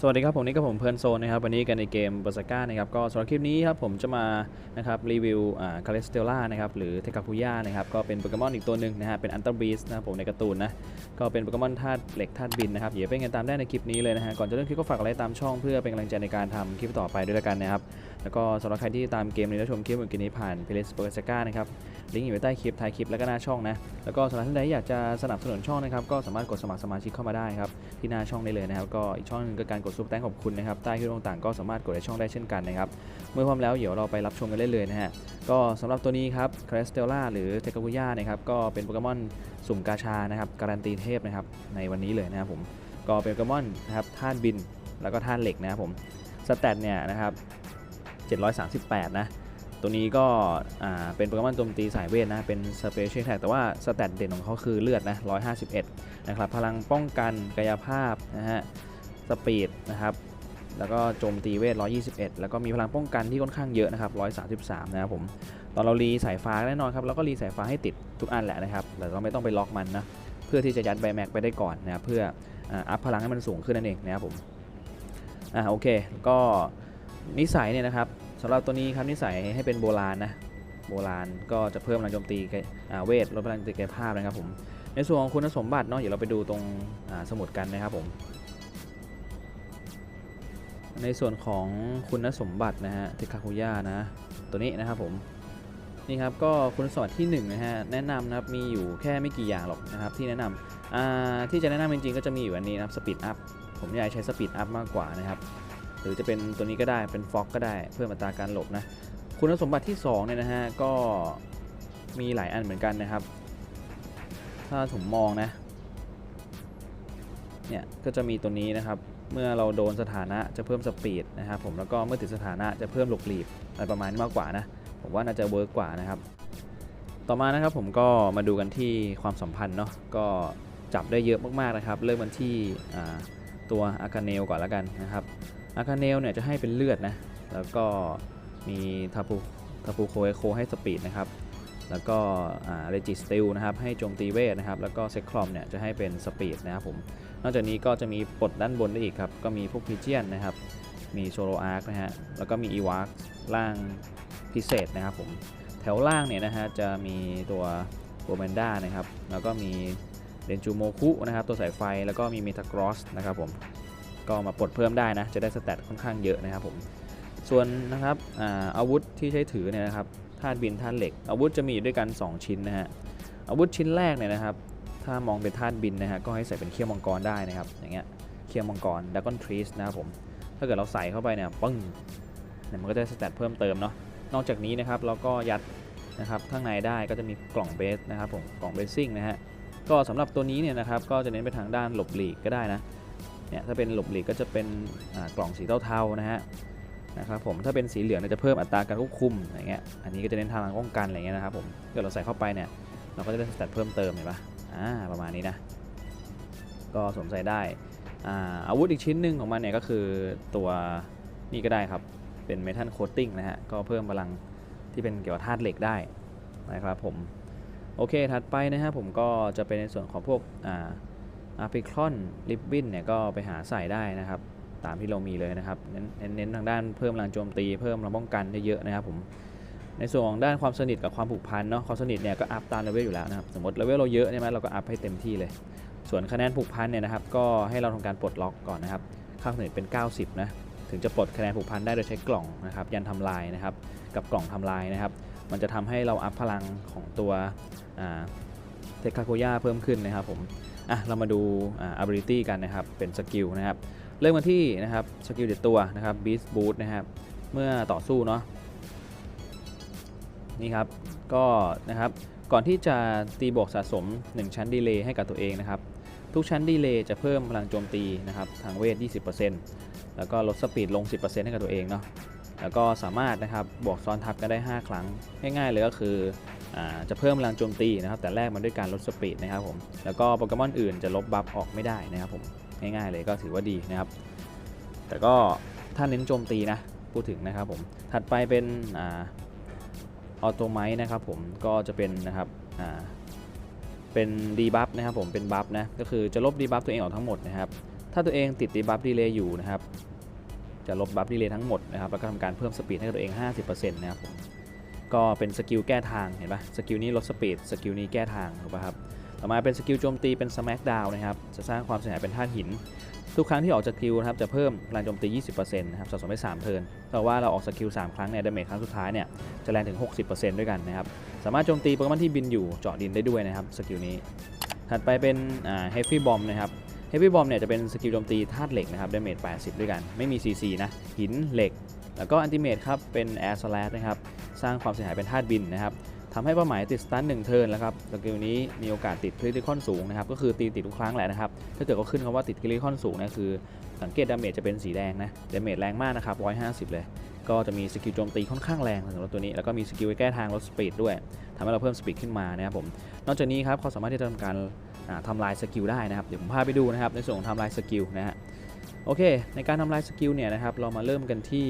สวัสดีครับผมนี่ก็ผมเพลินโซนนะครับวันนี้กันในเกมบอสก้านะครับก็สำหรับคลิปนี้ครับผมจะมานะครับรีวิวอ่าคาเลสเตล่านะครับหรือเทคาคุย่านะครับก็เป็นโปเกมอนอีกตัวหนึ่งนะฮะเป็นอันเตอร์บีสนะครับผมในการ์ตูนนะก็เป็นโปเกมอนธาตุเหล็กธาตุบินนะครับอย่าไปกันตามได้ในคลิปนี้เลยนะฮะก่อนจะเริ่มคลิปก็ฝากอะไรตามช่องเพื่อเป็นกำลังใจในการทำคลิปต่อไปด้วยละกันนะครับแล้วก็สำหรับใครที่ตามเกมนี้และชมคลิปเมื่อกี้นี้ผ่านเพลย์เบอสก้านะครับลิงก์อยู่ใต้คลิปท้ายคลิปแล้วก็หน้าช่องนะแล้วก็สำหรับท่านใดอยากจะสนับสนุนช่องนะครับก็สามารถกดสมัครสมาชิกเข้ามาได้ครับที่หน้าช่องได้เลยนะครับก็อีกช่องนึงก็การกดซุปแตงขอบคุณนะครับใต้คลิปต่างๆก็สามารถกดในช่องได้เช่นกันนะครับเมื่อพร้อมแล้วเดี๋ยวเราไปรับชมกันได้เลยนะฮะก็สำหรับตัวนี้ครับคาสเตลล่าหรือเทคาคุย่านะครับก็เป็นโปเกมอนสุ่มกาชานะครับการันตีเทพนะครับในวันนี้เลยนะครับผมก็เป็นโปเกมอนนะครับธาตุบินแล้วก็ธาตุเหล็กนะครับผมสแตทเนี่ยนะครับ738 นะ ตัวนี้ก็เป็นโปเกมอนโจมตีสายเวทนะ เป็นสเปเชียลแท็กแต่ว่าสแตทเด่นของเขาคือเลือดนะ 151 นะครับ พลังป้องกันกายภาพนะฮะ สปีดนะครับ แล้วก็โจมตีเวท 121 แล้วก็มีพลังป้องกันที่ค่อนข้างเยอะนะครับ 133 นะครับผม ตอนเรารีสายฟ้าแน่นอนครับ แล้วก็รีสายฟ้าให้ติดทุกอันแหละนะครับ แต่เราไม่ต้องไปล็อกมันนะ เพื่อที่จะยัดใบแม็กไปได้ก่อนนะครับเพื่ออัพพลังให้มันสูงขึ้นนั่นเองนะครับผม อ่าโอเค ก็นิสัยเนี่ยนะครับสำหรับตัวนี้ครับนิสัยให้เป็นโบราณนะโบราณก็จะเพิ่มพลังโจมตีเวทลดพลังโจมตีกายภาพนะครับผมในส่วนของคุณสมบัติเนาะเดี๋ยวเราไปดูตรงสมุดกันนะครับผม ในส่วนของคุณสมบัตินะฮะเทคาคุย่านะ ตัวนี้นะครับผมนี่ครับก็คุณสมบัติที่1นงนะฮะแนะนำนะครับมีอยู่แค่ไม่กี่อย่างหรอกนะครับที่แนะนำที่จะแนะนำจริงๆก็จะมีอยู่อันนี้นะครับสปีดอัพผมอยากใช้สปีดอัพมากกว่านะครับหรือจะเป็นตัวนี้ก็ได้เป็นฟ็อกก็ได้เพื่ออัตราการหลบนะคุณสมบัติที่2เนี่ยนะฮะก็มีหลายอันเหมือนกันนะครับ ถ้าผมมองนะเนี่ยก็จะมีตัวนี้นะครับ เมื่อเราโดนสถานะจะเพิ่มสปีดนะครับผมแล้วก็เมื่อติดสถานะจะเพิ่มหลบหลีบอะไรประมาณนี้มากกว่านะผมว่าน่าจะเวิร์กกว่านะครับต่อมานะครับผมก็มาดูกันที่ความสัมพันธ์เนาะก็จับได้เยอะมากๆนะครับ เริ่มกันที่ตัวอาคาเนลก่อนแล้วกันนะครับอาคาเนลเนี่ยจะให้เป็นเลือดนะแล้วก็มีทาปูทาปูโคเอโคให้สปีดนะครับแล้วก็เรจิสติลนะครับให้โจมตีเวทนะครับแล้วก็เซ็คคลอมเนี่ยจะให้เป็นสปีดนะครับผม นอกจากนี้ก็จะมีปลดด้านบนได้อีกครับ ก็มีพวกพิเจียนนะครับ มีโซโลอาร์คนะฮะ แล้วก็มีอีวาร์คล่างพิเศษนะครับผม แถวล่างเนี่ยนะฮะจะมีตัวโบแมนด้านะครับ แล้วก็มีเรนจูโมคุนะครับตัวสายไฟ แล้วก็มีเมตากรอสนะครับผม ก็มาปลดเพิ่มได้นะ จะได้สแตทค่อนข้างเยอะนะครับผม ส่วนนะครับอาอาวุธที่ใช้ถือเนี่ยนะครับธาตุบินธาตุเหล็ก อาวุธจะมีอยู่ด้วยกัน 2 ชิ้นนะฮะอาวุธชิ้นแรกเนี่ยนะครับ ถ้ามองเป็นธาตุบินนะฮะก็ให้ใส่เป็นเขี้ยวมังกรได้นะครับ อย่างเงี้ยเขี้ยวมังกรดักกอนทรีสนะครับผม ถ้าเกิดเราใส่เข้าไปเนี่ยปึ้งเนี่ยมันก็จะสแตทเพิ่มเติมเนาะ นอกจากนี้นะครับเราก็ยัดนะครับข้างในได้ก็จะมีกล่องเบสนะครับผมกล่องเบสซิ่งนะฮะก็สำหรับตัวนี้เนี่ยนะครับก็จะเน้นไปทางด้านหลบหลีกก็ได้นะเนี่ยถ้าเป็นหลบหลีกก็จะเป็นกล่องสีเทาๆนะฮะนะครับผมถ้าเป็นสีเหลืองจะเพิ่มอัตราการควบคุมอย่างเงี้ยอันนี้ก็จะเน้นทางป้องกันอะไรเงี้ยนะครับผมเกิดเราใส่เข้าไปเนี่ยเราก็จะได้สแตทเพิ่มเติมเห็นปะ อ่าประมาณนี้นะ ก็สวมใส่ได้อ่าอาวุธอีกชิ้นหนึ่งของมันเนี่ยก็คือตัวนี่ก็ได้ครับ เป็นเมทัลโคตติ้งนะฮะ ก็เพิ่มพลังที่เป็นเกี่ยวกับธาตุเหล็กได้นะครับผม โอเค ถัดไปนะฮะผมก็จะเป็นในส่วนของพวกอ่าอาร์พิคลอนลิปบินเนี่ยก็ไปหาใส่ได้นะครับ ตามที่เรามีเลยนะครับ เน้นเน้นทางด้านเพิ่มพลังโจมตี เพิ่มพลังป้องกันได้เยอะนะครับผม ในส่วนของด้านความสนิทกับความผูกพันเนาะความสนิทเนี่ยก็อัพตามเลเวลอยู่แล้วนะครับสมมติเลเวลเราเยอะใช่ไหมเราก็อัพให้เต็มที่เลย ส่วนคะแนนผูกพันเนี่ยนะครับก็ให้เราทำการปลดล็อกก่อนนะครับค่าสนิทเป็น 90 นะถึงจะปลดคะแนนผูกพันได้โดยใช้กล่องนะครับยันทำลายนะครับกับกล่องทำลายนะครับ มันจะทำให้เราอัพพลังของตัวเทคาโกย่าเพิ่มขึ้นนะครับผมอะเรามาดูอ่า ability กันนะครับเป็นสกิลนะครับเริ่มกันที่นะครับสกิลเด็ดตัวนะครับ beast boot นะครับเมื่อต่อสู้เนาะ นี่ครับก็นะครับก่อนที่จะตีบวกสะสม 1 ชั้นดีเลย์ให้กับตัวเองนะครับทุกชั้นดีเลย์จะเพิ่มพลังโจมตีนะครับทางเวท 20%แล้วก็ลดสปีดลง 10%ให้กับตัวเองเนาะแล้วก็สามารถนะครับบวกซ้อนทับกันได้ 5 ครั้งง่ายๆเลยก็คืออจะเพิ่มพลังโจมตีนะครับแต่แรกมันด้วยการลดสปีดนะครับผมแล้วก็โปเกมอนอื่นจะลบบัฟออกไม่ได้นะครับผมง่ายๆเลยก็ถือว่าดีนะครับแต่ก็ถ้าเน้นโจมตีนะพูดถึงนะครับผมถัดไปเป็นอ อโตไมนะครับผมก็จะเป็นนะครับอ่าเป็นดีบัฟนะครับผมเป็นบัฟนะก็คือจะลบดีบัฟตัวเองออกทั้งหมดนะครับถ้าตัวเองติดตีบัฟดีเลย์อยู่นะครับจะลบบัฟดีเลย์ทั้งหมดนะครับแล้วก็ทำการเพิ่มสปีดให้กับตัวเอง 50%นะครับผมก็เป็นสกิลแก้ทางเห็นปะสกิลนี้ลดสปีดสกิลนี้แก้ทางถูกปะครับต่อมาเป็นสกิลโจมตีเป็นสแม k ดาวนะครับจะสร้างความเสียหายเป็นธาตุหิน ทุกครั้งที่ออกจากสกิลนะครับจะเพิ่มพลังโจมตี 20%นะครับสะสมไป3เทิร์นแต่ว่าเราออกสกิล 3 ครั้งเนี่ยดาเมจครั้งสุดท้ายเนี่ยจะแรงถึง 60%ด้วยกันนะครับ สามารถโจมตีโปเกมอนที่บินอยู่เจาะดินได้ด้วยนะครับสกิลนี้ ถัดไปเป็นอ่า Heavy Bomb นะครับ Heavy Bomb เนี่ยจะเป็นสกิลโจมตีธาตุเหล็กนะครับดาเมจ80 ด้วยกัน ไม่มี CC นะหินเหล็ก แล้วก็อันติเม e ครับเป็น Air Slash นะครับสร้างความเสียหายเป็นธาตุบินนะครับ ทำให้เป้าหมายติดสตันหนึ่งเทิร์นแล้วครับสกิลนี้มีโอกาสติดคริติคอนสูงนะครับ ก็คือตีติดทุกครั้งแหละนะครับ ถ้าเกิดเขาขึ้นคำว่าติดคริติคอนสูงนะคือ สังเกตดาเมจจะเป็นสีแดงนะ ดาเมจแรงมากนะครับ150เลย ก็จะมีสกิลโจมตีค่อนข้างแรงสำหรับตัวนี้ แล้วก็มีสกิลแก้ทางลดสปีดด้วยทำให้เราเพิ่มสปีดขึ้นมานะครับผม นอกจากนี้ครับเขาสามารถที่จะทำการอ่าทำลายสกิลได้นะครับ เดี๋ยวผมพาไปดูนะครับ ในส่วนของทำลายสกิลนะฮะ โอเค ในการทำลายสกิลเนี่ยนะครับ เรามาเริ่มกันที่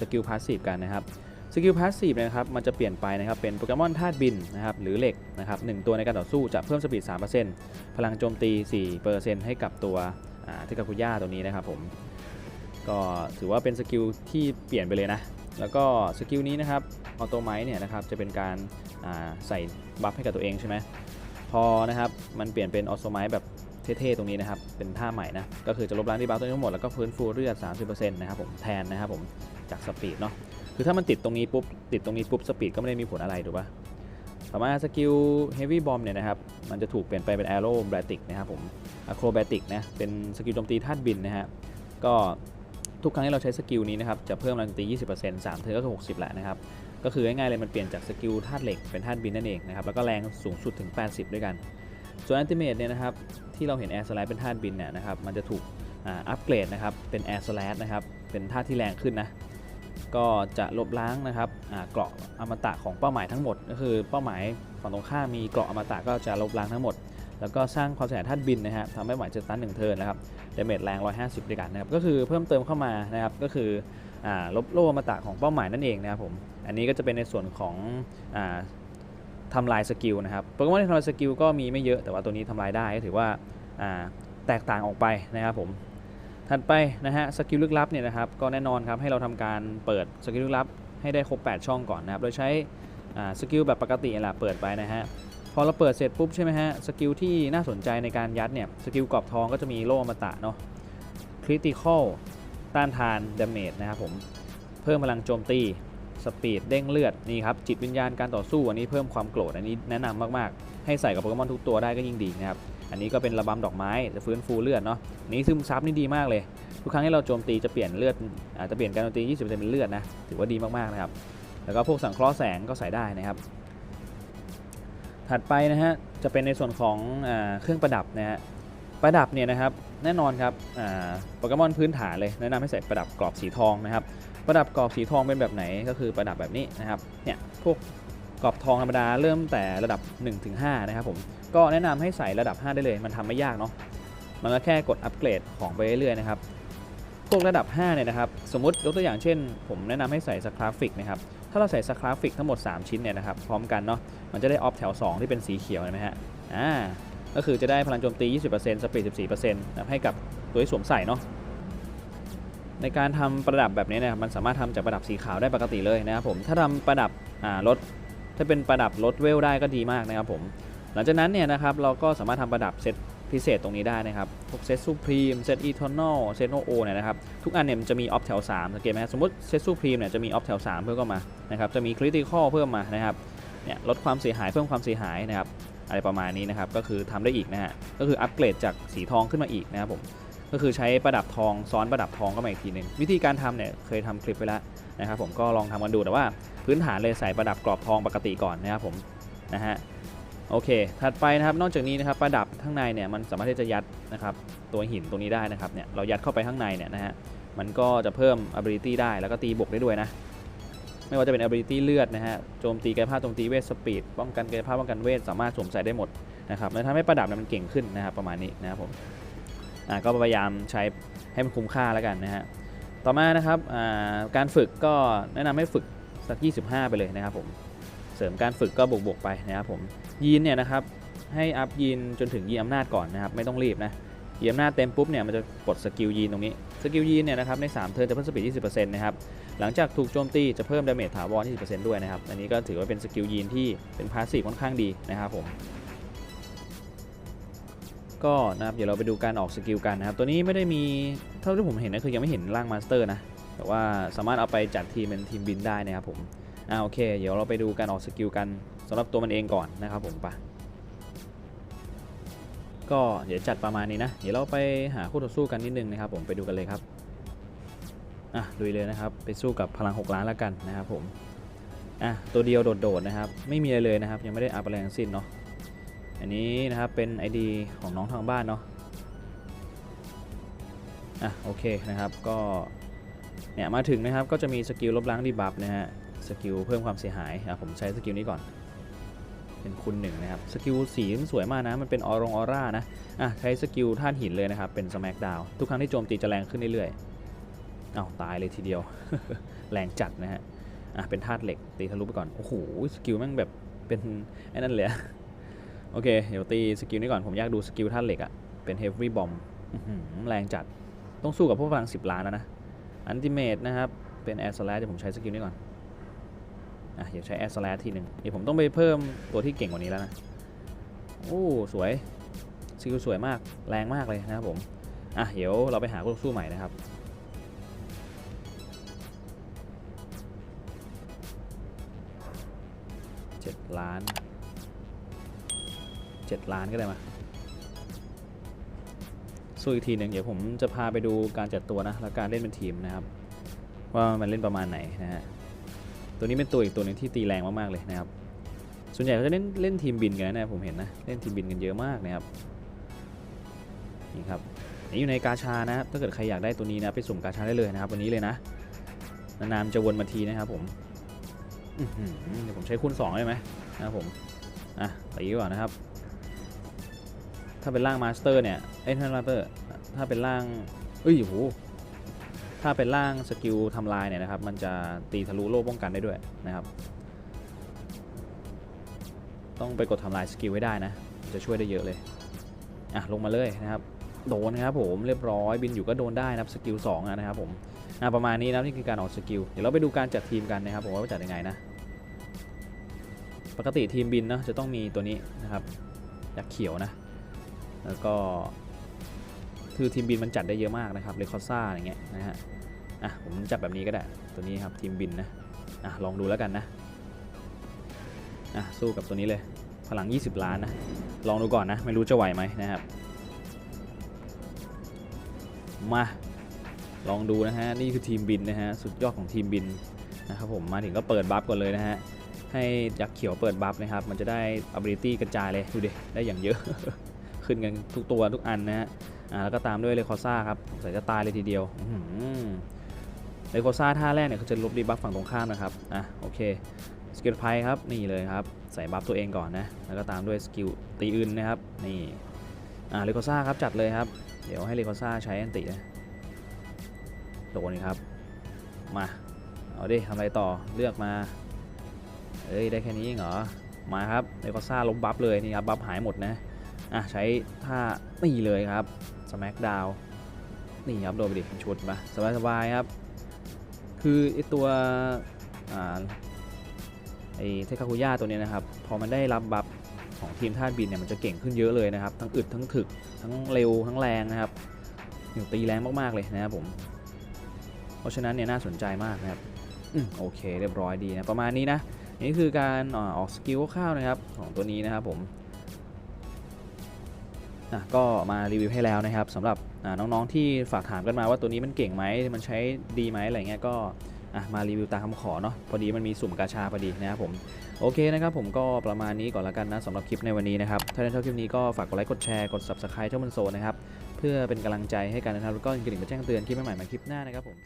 สกิลพาสซีฟกันนะครับส กิลพาสซีฟนะครับมันจะเปลี่ยนไปนะครับเป็นโปเกมอนธาตุบินนะครับหรือเหล็กนะครับหนึ่งตัวในการต่อสู้จะเพิ่มสปีด 3%พลังโจมตี 4%ให้กับตัวอ่าเทกาคุย่าตัวนี้นะครับผมก็ถือว่าเป็นสกิลที่เปลี่ยนไปเลยนะ แล้วก็สกิลนี้นะครับออโตไมเนี่ยนะครับจะเป็นการาใส่บัฟให้กับตัวเองใช่ไหมพอนะครับมันเปลี่ยนเป็นออโตไมแบบเท่ๆตรงนี้นะครับเป็นท่าใหม่นะก็คือจะลบล้างที่บัฟตัวนี้ทั้งหมดแล้วก็ฟื้นฟูเลือด 30%นะครับผมแทนนะครับผมจากสปีดเนาะ คือถ้ามันติดตรงนี้ปุ๊บติดตรงนี้ปุ๊บสปีดก็ไม่ได้มีผลอะไรถูกปะต่อมาสกิล Heavy Bomb เนี่ยนะครับมันจะถูกเปลี่ยนไปเป็น Aerobatic นะครับผม Acrobatic นะเป็นสกิลโจมตีธาตุบินนะฮะก็ทุกครั้งที่เราใช้สกิลนี้นะครับจะเพิ่มแรงตี 20% 3เทิร์นก็คือ 60แหละนะครับก็คือง่ายๆเลยมันเปลี่ยนจากสกิลธาตุเหล็กเป็นธาตุบินนั่นเองนะครับแล้วก็แรงสูงสุดถึง 80 ด้วยกัน ส่วนอันติเม e เนี่ยนะครับที่เราเห็น Air Slash เป็นธาตุบินเนี่ยนะครับมันจะถูกอัปเกรดนะครับเป็น Air Slash นะครับเป็นธาตุที่แรงขึ้นนะ ก็จะลบล้างนะครับเกราะอมตะของเป้าหมายทั้งหมด ก็คือเป้าหมายฝั่งตรงข้ามมีเกราะอมตะก็จะลบล้างทั้งหมด แล้วก็สร้างความเสียหายธาตุบินนะฮะทำให้หมายจะตันหนึ่งเทิร์นนะครับดาเมจแรง 150ด้วยกันนะครับก็คือเพิ่มเติมเข้ามานะครับก็คืออลบโล่อมตะของเป้าหมายนั่นเองนะครับผมอันนี้ก็จะเป็นในส่วนของอทำลายสกิลนะครับโปเกมอนที่ทำลายสกิลก็มีไม่เยอะแต่ว่าตัวนี้ทำลายได้ก็ถือว่าแตกต่างออกไปนะครับผม ถัดไปนะฮะสกิลลึกลับเนี่ยนะครับก็แน่นอนครับให้เราทำการเปิดสกิลลึกลับให้ได้ครบ 8 ช่องก่อนนะครับโดยใช้สกิลแบบปกติแหละเปิดไปนะฮะพอเราเปิดเสร็จปุ๊บใช่ไหมฮะสกิลที่น่าสนใจในการยัดเนี่ยสกิลกรอบทองก็จะมีโล่อมตะเนาะคริติคอลต้านทานดาเมจนะครับผมเพิ่มพลังโจมตีสปีดเด้งเลือดนี่ครับจิตวิญญาณการต่อสู้อันนี้เพิ่มความโกรธอันนี้แนะนำมากๆ ให้ใส่กับโปเกมอนทุกตัวได้ก็ยิ่งดีนะครับ อันนี้ก็เป็นระบำดอกไม้จะฟื้นฟูเลือดเนาะนี้ซึมซับนี่ดีมากเลย ทุกครั้งที่เราโจมตีจะเปลี่ยนเลือดอาจจะเปลี่ยนการโจมตี 20%เป็นเลือดนะถือว่าดีมากๆนะครับ แล้วก็พวกสังเคราะห์แสงก็ใส่ได้นะครับ ถัดไปนะฮะจะเป็นในส่วนของอเครื่องประดับนะฮะประดับเนี่ยนะครับแน่นอนครับโปเกมอนพื้นฐานเลยแนะนำให้ใส่ประดับกรอบสีทองนะครับประดับกรอบสีทองเป็นแบบไหนก็คือประดับแบบนี้นะครับเนี่ยพวก กรอบทองธรรมดาเริ่มแต่ระดับ 1-5 นะครับผม ก็แนะนำให้ใส่ระดับ 5 ได้เลย มันทำไม่ยากเนาะ มันก็แค่กดอัปเกรดของไปเรื่อยๆนะครับพวกระดับ 5 เนี่ยนะครับ สมมติยกตัวอย่างเช่น ผมแนะนำให้ใส่สคราฟิกนะครับ ถ้าเราใส่สคราฟิกทั้งหมด 3 ชิ้นเนี่ยนะครับ พร้อมกันเนาะ มันจะได้ออฟแถว 2 ที่เป็นสีเขียวเห็นไหมฮะ อ่า ก็คือจะได้พลังโจมตี 20%สปีด 14%นะครับให้กับตัวที่สวมใส่เนาะ ในการทำประดับแบบนี้เนี่ยมันสามารถทำจากประดับสีขาวได้ปกติเลยนะครับผม ถ้าทำประดับรถ ถ้าเป็นประดับรถเวลได้ก็ดีมากนะครับผม หลังจากนั้นเนี่ยนะครับเราก็สามารถทำประดับเซตพิเศษตรงนี้ได้นะครับพวกเซตซูพรีมเซตอีทอนอลเซตโนโอเนี่ยนะครับ ทุกอันเนี่ยมันจะมีออฟแถว3สังเกตไหมสมมติเซตซูพรีมเนี่ยจะมีออฟแถว3เพิ่มเข้ามานะครับจะมีคริติคอลเพิ่มมานะครับเนี่ยลดความเสียหายเพิ่มความเสียหายนะครับอะไรประมาณนี้นะครับก็คือทำได้อีกนะฮะก็คืออัปเกรดจากสีทองขึ้นมาอีกนะครับผมก็คือใช้ประดับทองซ้อนประดับทองเข้ามาอีกทีหนึ่งวิธีการทำเนี่ยเคยทำคลิปไปแล้ว นะครับผมก็ลองทำกันดูแต่ว่าพื้นฐานเลยใส่ประดับกรอบทองปกติก่อนนะครับผมนะฮะโอเค ถัดไปนะครับนอกจากนี้นะครับประดับข้างในเนี่ยมันสามารถที่จะยัดนะครับตัวหินตรงนี้ได้นะครับเนี่ยเรายัดเข้าไปข้างในเนี่ยนะฮะมันก็จะเพิ่ม ability ได้แล้วก็ตีบวกได้ด้วยนะไม่ว่าจะเป็น ability เลือดนะฮะโจมตีกายภาพโจมตีเวทสปีดป้องกันกายภาพป้องกันเวทสามารถสวมใส่ได้หมดนะครับและทำให้ประดับเนี่ยมันเก่งขึ้นนะครับประมาณนี้นะครับผมอ่าก็พยายามใช้ให้มันคุ้มค่าแล้วกันนะฮะ ต่อมานะครับการฝึกก็แนะนำให้ฝึกสัก 25 ไปเลยนะครับผมเสริมการฝึกก็บวกๆไปนะครับผมยีนเนี่ยนะครับให้อัพยีนจนถึงยีนอำนาจก่อนนะครับไม่ต้องรีบนะยียบหน้าเต็มปุ๊บเนี่ยมันจะปลดสกิลยีนตรงนี้สกิลยีนเนี่ยนะครับใน 3 เทิร์นจะเพิ่มสปีด 20%นะครับหลังจากถูกโจมตีจะเพิ่มดาเมจถาวร 20%ด้วยนะครับอันนี้ก็ถือว่าเป็นสกิลยีนที่เป็นพาสซีฟค่อนข้างดีนะครับผม ก็นะครับเดี๋ยวเราไปดูการออกสกิลกันนะครับ ตัวนี้ไม่ได้มีเท่าที่ผมเห็นนะคือยังไม่เห็นร่างมาสเตอร์นะ แต่ว่าสามารถเอาไปจัดทีมเป็นทีมบินได้นะครับผมอ่าโอเค เดี๋ยวเราไปดูการออกสกิลกันสำหรับตัวมันเองก่อนนะครับผมปะก็เดี๋ยวจัดประมาณนี้นะ เดี๋ยวเราไปหาคู่ต่อสู้กันนิดนึงนะครับ ผมไปดูกันเลยครับอะลุยเลยนะครับ ไปสู้กับพลัง 6 ล้านแล้วกันนะครับผมอะตัวเดียวโดดๆนะครับ ไม่มีอะไรเลยนะครับ ยังไม่ได้อัพอะไรทั้งสิ้นเนาะ อันนี้นะครับเป็น ID ของน้องทางบ้านเนาะอะโอเคนะครับก็เนี่ยมาถึงนะครับก็จะมีสกิลลบล้างดีบัฟนะฮะสกิลเพิ่มความเสียหายอะผมใช้สกิลนี้ก่อน เป็นคูณหนึ่งนะครับสกิลสีมันสวยมากนะมันเป็นออรงออร่านะอะใช้สกิลท่านหินเลยนะครับเป็นสแมกดาวทุกครั้งที่โจมตีจะแรงขึ้นเรื่อยๆเอ้าตายเลยทีเดียว แรงจัดนะฮะอะเป็นธาตุเหล็กตีทะลุไปก่อนโอ้โหสกิลแม่งแบบเป็นไอ้นั่นเลยอ โอเค เดี๋ยวตีสกิลนี้ก่อน ผมอยากดูสกิลธาตุเหล็กอะเป็นเฮฟวี่บอมแรงจัด ต้องสู้กับพวกพลัง 10 ล้านแล้วนะ อันติเมตนะครับ เป็นแอร์สแลชเดี๋ยวผมใช้สกิลนี้ก่อน อะ เดี๋ยวใช้แอร์สแลชทีหนึ่งเดี๋ยวผมต้องไปเพิ่มตัวที่เก่งกว่านี้แล้วนะ โอ้ สวย สกิลสวยมาก แรงมากเลยนะครับผม อะ เดี๋ยวเราไปหาคู่ต่อสู้ใหม่นะครับเจ็ดล้าน เจ็ดล้านก็ได้มาสู้อีกทีหนึ่งเดี๋ยวผมจะพาไปดูการจัดตัวนะและการเล่นเป็นทีมนะครับ ว่ามันเล่นประมาณไหนนะฮะตัวนี้เป็นตัวอีกตัวหนึ่งที่ตีแรงมากๆเลยนะครับ ส่วนใหญ่เขาจะเล่นเล่นทีมบินกันนะผมเห็นนะเล่นทีมบินกันเยอะมากนะครับนี่ครับนี่อยู่ในกาชานะถ้าเกิดใครอยากได้ตัวนี้นะไปสุ่มกาชาได้เลยนะครับวันนี้เลยนะนานๆจะวนมาทีนะครับผมเดี๋ยวผมใช้คูณ2ได้ไหมนะครับผมอะตีก่อนนะครับ ถ้าเป็นร่างมาสเตอร์เนี่ยเอ้ยถ้ามาสเตอร์ถ้าเป็นร่างเอ้ยโหถ้าเป็นร่างสกิลทำลายเนี่ยนะครับ มันจะตีทะลุโล่ป้องกันได้ด้วยนะครับ ต้องไปกดทำลายสกิลให้ได้นะ จะช่วยได้เยอะเลย อะ ลงมาเลยนะครับ โดนนะครับผมเรียบร้อยบินอยู่ก็โดนได้นะครับสกิล2อะนะครับผมอะประมาณนี้นะนี่คือการออกสกิล เดี๋ยวเราไปดูการจัดทีมกันนะครับผมว่าจัดยังไงนะ ปกติทีมบินเนาะจะต้องมีตัวนี้นะครับยักษ์เขียวนะ แล้วก็คือทีมบินมันจัดได้เยอะมากนะครับเลคอซ่าอย่างเงี้ยนะฮะอะผมจับแบบนี้ก็ได้ตัวนี้ครับทีมบินนะอะลองดูแล้วกันนะอะสู้กับตัวนี้เลยพลัง 20 ล้านนะลองดูก่อนนะไม่รู้จะไหวไหมนะครับมาลองดูนะฮะนี่คือทีมบินนะฮะสุดยอดของทีมบินนะครับผมมาถึงก็เปิดบัฟก่อนเลยนะฮะให้ยักษ์เขียวเปิดบัฟนะครับมันจะได้ ability กระจายเลยดูดิได้อย่างเยอะ ขึ้นกันทุกตัวทุกอันนะฮะอ่าแล้วก็ตามด้วยเลคอซ่าครับใส่จะตายเลยทีเดียวเลคอซ่าท่าแรกเนี่ยเขาจะลบดีบัฟฝั่งตรงข้ามนะครับ อะโอเค สกิลไพครับ นี่เลยครับ ใส่บัฟตัวเองก่อนนะ แล้วก็ตามด้วยสกิลตีอื่นนะครับ นี่ อ่าเลคอซ่าครับจัดเลยครับ เดี๋ยวให้เลคอซ่าใช้อันตินะโดนนี่ครับ มา เอาดิทำอะไรต่อ เลือกมา เอ้ยได้แค่นี้เหรอ มาครับเลคอซ่าล้มบัฟเลยนี่ครับบัฟหายหมดนะ อะใช้ท่านี่เลยครับสแม c ดาวนี่ครับโดนไปดิชุดมาสบายๆครับ คือไอตัวอ่าไอเทคาคุย่าตัวนี้นะครับ พอมันได้รับบัฟของทีมธาบินเนี่ยมันจะเก่งขึ้นเยอะเลยนะครับ ทั้งอึดทั้งถึกทั้งเร็วทั้งแรงนะครับอยู่ตีแรงมากๆเลยนะครับผม เพราะฉะนั้นเนี่ยน่าสนใจมากนะครับอืมโอเคเรียบร้อยดีนะประมาณนี้นะนี่คือการอออกสกิลคร่าวๆนะครับของตัวนี้นะครับผม อะก็มารีวิวให้แล้วนะครับสำหรับน้องๆที่ฝากถามกันมาว่าตัวนี้มันเก่งไหมมันใช้ดีไหมอะไรเงี้ยก็มารีวิวตามคำขอเนาะพอดีมันมีสุ่มกาชาพอดีนะครับผมโอเคนะครับผมก็ประมาณนี้ก่อนละกันนะสำหรับคลิปในวันนี้นะครับถ้าชอบคลิปนี้ก็ฝากกดไลค์กดแชร์กด subscribe ช่องมันโซนะครับเพื่อเป็นกำลังใจให้กันนะครับแล้วก็กระดิ่งมาแจ้งเตือนคลิปใหม่ๆมาคลิปหน้านะครับผม